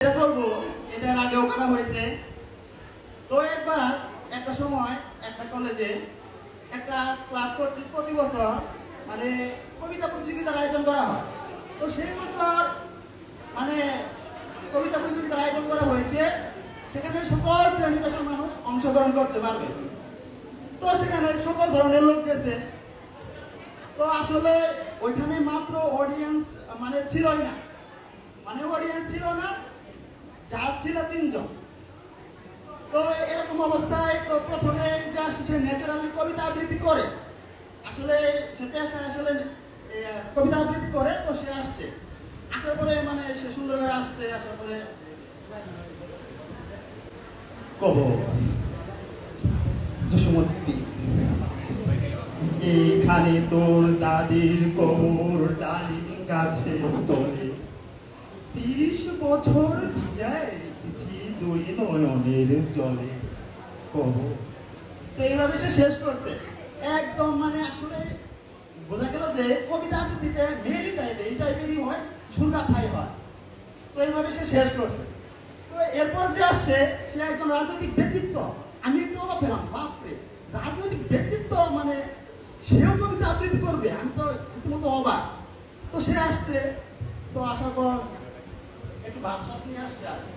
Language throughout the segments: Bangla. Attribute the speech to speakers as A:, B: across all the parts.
A: এটা করব এটা আগেও করা হয়েছে। তো একবার একটা সময় একটা কলেজে একটা ক্লাব কর্তৃক প্রতি বছর মানে কবিতা প্রতিযোগিতার আয়োজন করা হয়। তো সেই বছর মানে কবিতা প্রতিযোগিতার আয়োজন করা হয়েছে, সেখানে সকল শ্রেণি পেশার মানুষ অংশগ্রহণ করতে পারবে। তো সেখানে সকল ধরনের লোক গেছে। তো আসলে ওইখানে মাত্র অডিয়েন্স মানে ছিলই না। মানে অডিয়েন্স ছিল না ছিল তিনজন। তো এরকম অবস্থায় তো প্রথমে যে আসছে ন্যাচারালি কবিতা আবৃত্তি করে। আসলে সে পেশায় আসলে কবিতা আবৃত্তি করে, তো সে আসছে। আসার পরে মানে সে সুন্দর আসছে, আসার পরে কব যশোমতী এইখানে তোর দাদির কোমর ডালিম গাছে তলে। তিরিশ বছর তো এইভাবে সে শেষ করছে। একদম মানে আসলে বোঝা গেল যে কবিতা আবৃত্তিতে টাইপে এই টাইপেরই হয় সুরকা থাই তো এইভাবে সে শেষ করছে। এরপর যে আসছে, সে একজন রাজনৈতিক ব্যক্তিত্ব। আমি একটু অবাক হলাম, বাপরে! ব্যক্তিত্ব মানে সেও করবে, আমি তো রীতিমতো অবাক। তো সে আসছে, তো আসার পর একটু ভাবসা নিয়ে আসছে আর কি।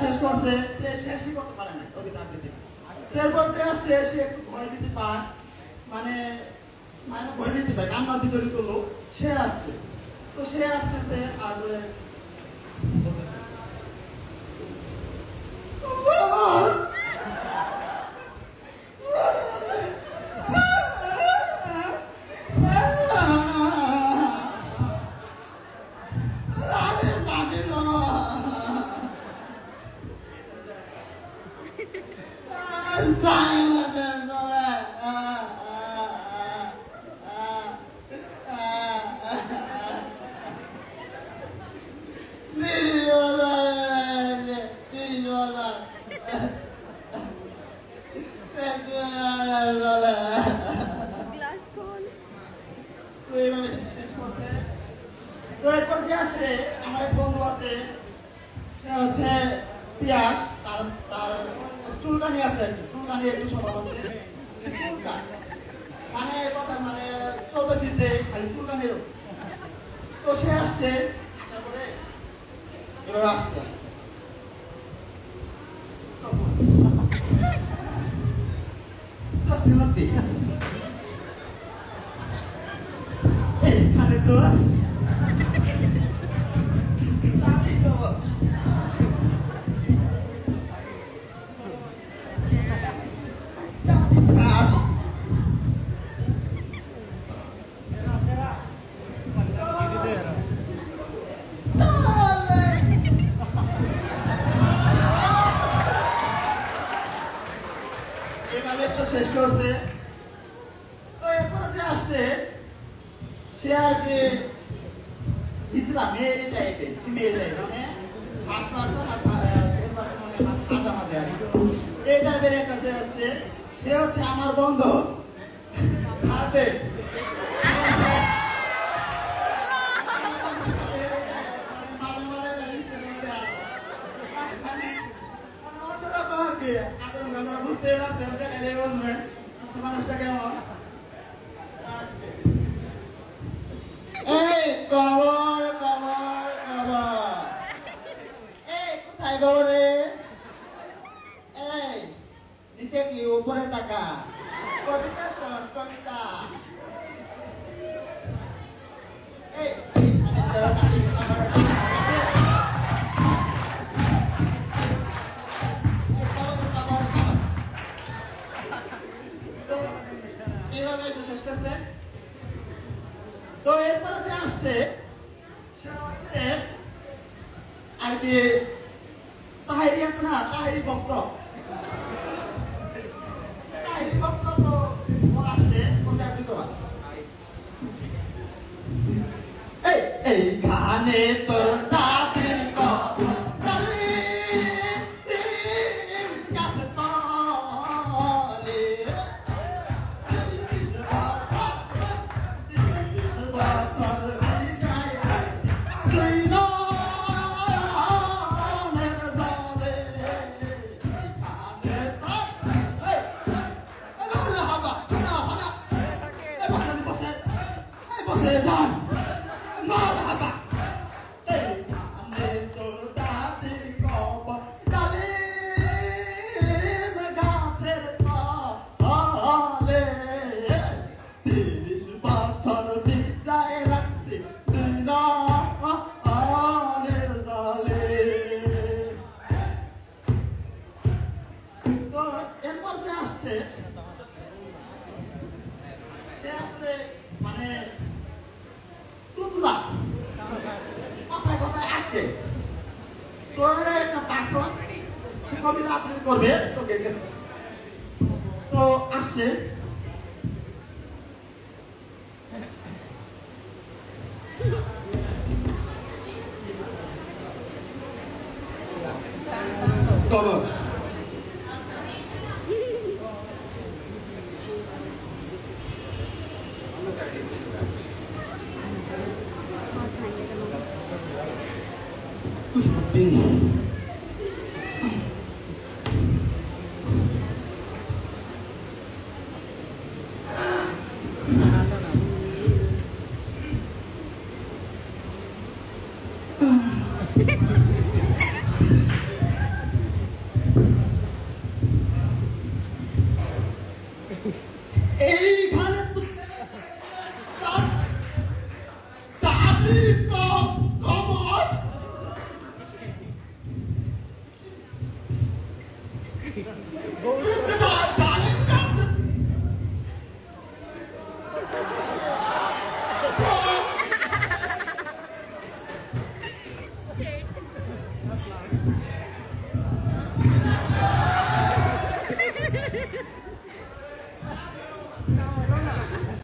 A: শেষ করছে শেষই করতে পারে না কবিতা আবৃত্তি এরপর যে আসছে, সে একটু দিতে পায়। মানে মানে ভয় দিতে পায় কান্না বিতরিত লোক। সে আসছে। তো সে আসতেছে আর এরপর যে আসছে আমার বন্ধু আছে সে হচ্ছে পিয়াস। চুলকানি আছে চুলকানি একটু স্বভাব আছে। মানে কথা মানে ফিরতে খালি তো সে আসছে পরে আসছে। শেষ করছে। তো এরপরে যে আসছে, সে আর কি মানে মানে যে হচ্ছে সে হচ্ছে আমার বন্ধু মাঝে মাঝে মানে অন্যরকম আর কি আচরণ আমরা বুঝতে পারছেন দেখালে বুঝবেন মানুষটা কেমন এই কোথায় নিচে কি উপরে শোন, কবিতা। করছে তো এরপরে যে আসছে সে হচ্ছে আর কি তাহারি আছে না? তাহারি ভক্ত। তাহারি ভক্ত তো আসছে কোনটা আপনি করবা এই এই তোর গাছের আটকে তোর একটা পার্সন সে কবিতা আবৃত্তি করবে? তো তো আসছে। কবর এইখানে